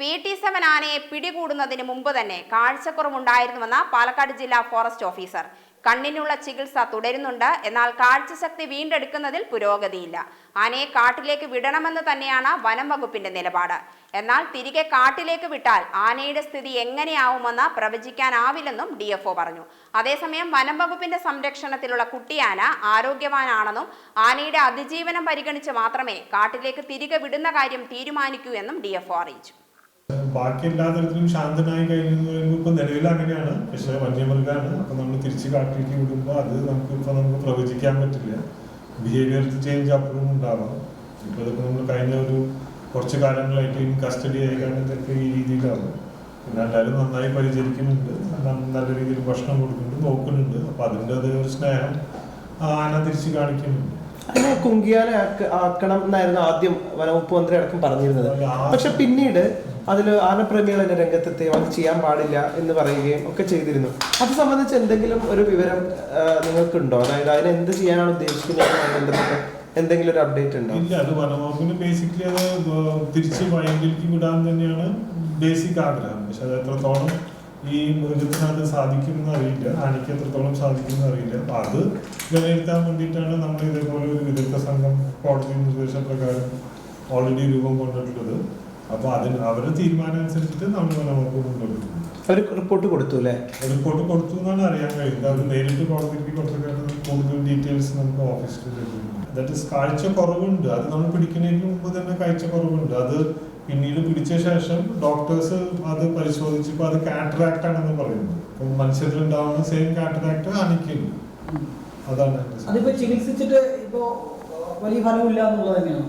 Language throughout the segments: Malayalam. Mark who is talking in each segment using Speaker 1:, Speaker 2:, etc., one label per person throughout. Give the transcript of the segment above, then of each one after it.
Speaker 1: പി ടി സെവൻ ആനയെ പിടികൂടുന്നതിന് മുമ്പ് തന്നെ കാഴ്ചക്കുറവുണ്ടായിരുന്നുവെന്ന പാലക്കാട് ജില്ലാ ഫോറസ്റ്റ് ഓഫീസർ. കണ്ണിനുള്ള ചികിത്സ തുടരുന്നുണ്ട്. എന്നാൽ കാഴ്ചശക്തി വീണ്ടെടുക്കുന്നതിൽ പുരോഗതിയില്ല. ആനയെ കാട്ടിലേക്ക് വിടണമെന്ന് തന്നെയാണ് വനം വകുപ്പിന്റെ നിലപാട്. എന്നാൽ തിരികെ കാട്ടിലേക്ക് വിട്ടാൽ ആനയുടെ സ്ഥിതി എങ്ങനെയാവുമെന്ന് പ്രവചിക്കാനാവില്ലെന്നും ഡി പറഞ്ഞു. അതേസമയം വനം വകുപ്പിന്റെ സംരക്ഷണത്തിലുള്ള കുട്ടിയാന ആരോഗ്യവാനാണെന്നും ആനയുടെ അതിജീവനം പരിഗണിച്ച് മാത്രമേ കാട്ടിലേക്ക് തിരികെ വിടുന്ന കാര്യം തീരുമാനിക്കൂ എന്നും ഡി അറിയിച്ചു.
Speaker 2: ബാക്കി എല്ലാ തരത്തിലും ശാന്തനായി കഴിഞ്ഞു ഇപ്പൊ നിലവിൽ അങ്ങനെയാണ്. പക്ഷെ വന്യമൃഗമാണ് അപ്പൊ നമ്മൾ തിരിച്ച് കാട്ടിലേക്ക് വിടുമ്പോൾ അത് നമുക്ക് ഇപ്പൊ നമുക്ക് പ്രവചിക്കാൻ പറ്റില്ല. ബിഹേവിയർ ചേഞ്ച് അപ്പോഴും ഉണ്ടാവാം. ഇപ്പൊ ഇതൊക്കെ നമ്മൾ കഴിഞ്ഞ ഒരു കുറച്ച് കാലങ്ങളായിട്ട് ഇൻ കസ്റ്റഡി ആയി ഈ രീതിയിലാണ് പിന്നെ എല്ലാവരും നന്നായി പരിചരിക്കുന്നുണ്ട്. നല്ല രീതിയിൽ ഭക്ഷണം കൊടുക്കുന്നുണ്ട് നോക്കുന്നുണ്ട്. അപ്പൊ അതിന്റെ അതേ ഒരു സ്നേഹം ആന തിരിച്ച് കാണിക്കുന്നുണ്ട്.
Speaker 3: അതിനെ കുങ്കിയാന ആക്കണം എന്നായിരുന്നു ആദ്യം വനവകുപ്പ് മന്ത്രി അടക്കം പറഞ്ഞിരുന്നത്. പക്ഷെ പിന്നീട് അതിൽ ആനപ്രേമികൾ എന്നെ രംഗത്തെത്തി അത് ചെയ്യാൻ പാടില്ല എന്ന് പറയുകയും ഒക്കെ ചെയ്തിരുന്നു. അത് സംബന്ധിച്ച് എന്തെങ്കിലും ഒരു വിവരം നിങ്ങൾക്കുണ്ടോ? അതായത് അതിനെ എന്ത് ചെയ്യാനാണ് ഉദ്ദേശിക്കുന്നത് എന്തെങ്കിലും ഒരു അപ്ഡേറ്റ് ഉണ്ടോ?
Speaker 2: ഇല്ല അത് വനവകുപ്പിന് ബേസിക്കലി അത് തിരിച്ച് വയങ്കിലേക്ക് വിടാൻ തന്നെയാണ് ബേസിക് ആഗ്രഹം. പക്ഷെ അത് എത്രത്തോളം ഈ മൃഗത്തിന് സാധിക്കും സാധിക്കുമെന്ന് അറിയില്ല ആണിക്ക് എത്രത്തോളം സാധിക്കുമെന്ന് അറിയില്ല. അപ്പൊ അത് വിലയിരുത്താൻ വേണ്ടിയിട്ടാണ് നമ്മൾ ഇതേപോലെ ഒരു വിദഗ്ധ സംഘം കോടതി നിർദ്ദേശപ്രകാരം ഓൾറെഡി രൂപം കൊണ്ടിട്ടുള്ളത്. അപ്പൊ അതിന് അവരുടെ തീരുമാനം അനുസരിച്ചിട്ട് നമ്മൾ നമുക്ക് കൊണ്ടുവരുന്നത്
Speaker 3: അവർ റിപ്പോർട്ട് കൊടുത്തു അല്ലേ?
Speaker 2: റിപ്പോർട്ട് കൊടുത്തു എന്നാണ് അറിയാൻ കഴിയുന്നത്. അവർ നേരിട്ട് കോടതിക്ക് കൊടുത്തിട്ട് കൂടുതൽ ഡീറ്റെയിൽസ് നമുക്ക് ഓഫീസിൽ ദാറ്റ് ഇസ് കാഴ്ച കുറവുണ്ട് അത് നമ്മൾ പിടിക്കുന്നതിന് മുമ്പ് തന്നെ കാഴ്ച കുറവുണ്ട് അത് പിന്നീട് പിടിച്ച ശേഷം ഡോക്ടേഴ്സ് അത് പരിശോധിച്ചപ്പോൾ അത് കാറ്ററാക്ട് ആണെന്ന് പറയുന്നത് അപ്പം മനുഷ്യരിൽ ഉണ്ടാവുന്ന സെയിം കാറ്ററാക്ട് അനിക്കുന്നു അതാണ്
Speaker 4: അതിപ്പോ ചികിത്സിച്ചിട്ട് ഇപ്പോ വലിയ ഫലമില്ല എന്നുള്ളത് തന്നെയാണ്?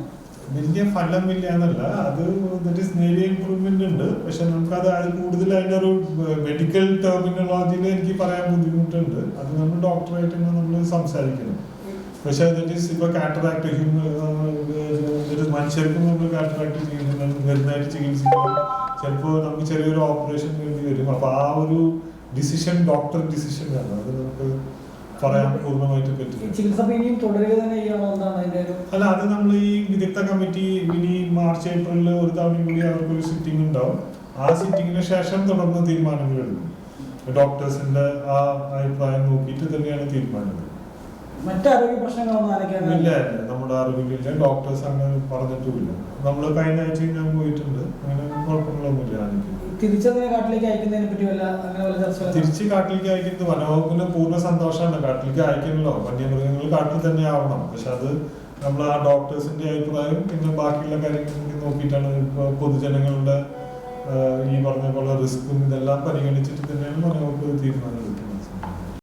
Speaker 2: വലിയ ഫലമില്ല എന്നല്ല. അത് ദറ്റ് ഇസ് നേരിയ ഇമ്പ്രൂവ്മെന്റ് ഉണ്ട്. പക്ഷെ നമുക്ക് അത് കൂടുതൽ അതിന്റെ ഒരു മെഡിക്കൽ ടെർമിനോളജിയിൽ എനിക്ക് പറയാൻ ബുദ്ധിമുട്ടുണ്ട്. അത് നമ്മൾ ഡോക്ടറായിട്ട് നമ്മൾ സംസാരിക്കണം. പക്ഷെ ദറ്റ് ഇസ് ഇപ്പൊ കാറ്ററാക്ട് മനുഷ്യർക്കും നമ്മൾ കാട്ടാക്ട് ചെയ്യുന്നത് മരുന്നായിട്ട് ചികിത്സിക്കണം ചിലപ്പോൾ നമുക്ക് ചെറിയൊരു ഓപ്പറേഷൻ വേണ്ടി വരും. അപ്പൊ ആ ഒരു ഡിസിഷൻ ഡോക്ടർ ഡിസിഷൻ ആണ് അത് നമുക്ക് പറയാൻ
Speaker 4: പൂർണമായിട്ട്
Speaker 2: പറ്റില്ല. അല്ല അത് നമ്മൾ ഈ വിദഗ്ധ കമ്മിറ്റി ഇനി മാർച്ച് ഏപ്രിലിൽ ഒരു തവണയും കൂടി അവർക്ക് ഒരു സിറ്റിംഗ് ഉണ്ടാവും. ആ സിറ്റിങ്ങിന് ശേഷം തുടർന്ന് തീരുമാനങ്ങൾ എടുക്കും. ഡോക്ടേഴ്സിന്റെ ആ അഭിപ്രായം നോക്കിയിട്ട് തന്നെയാണ് തീരുമാനങ്ങൾ.
Speaker 4: മറ്റ് ആരോഗ്യ പ്രശ്നങ്ങളൊന്നും ആനയ്ക്കാൻ
Speaker 2: ഇല്ല ഇല്ല നമ്മുടെ അറിവിലില്ല. ഡോക്ടേഴ്സ് അങ്ങനെ പറഞ്ഞിട്ടുമില്ല. നമ്മൾ കഴിഞ്ഞ ആഴ്ച ഞാൻ പോയിട്ടുണ്ട്. അങ്ങനെ കുഴപ്പങ്ങളൊന്നുമില്ല എനിക്ക്
Speaker 4: തിരിച്ചതിനെ കാട്ടിലേക്ക് അയക്കുന്നതിനെ പറ്റി വല്ല അങ്ങനെ വല്ല ചർച്ച വല്ലതും?
Speaker 2: തിരിച്ച് കാട്ടിലേക്ക് അയക്കുന്നത് വനവകുപ്പിന് പൂർണ സന്തോഷമാണ്. കാട്ടിലേക്ക് അയക്കണല്ലോ വന്യമൃഗങ്ങൾ കാട്ടിൽ തന്നെ ആവണം. പക്ഷെ അത് നമ്മൾ ആ ഡോക്ടേഴ്സിന്റെ അഭിപ്രായം പിന്നെ ബാക്കിയുള്ള കാര്യങ്ങൾ കൂടി നോക്കിയിട്ടാണ് ഇപ്പൊ പൊതുജനങ്ങളുടെ ഈ പറഞ്ഞ പോലെ റിസ്ക്കും ഇതെല്ലാം പരിഗണിച്ചിട്ട് തന്നെയാണ് വനവകുപ്പ് തീരുമാനം എടുക്കുന്നത്.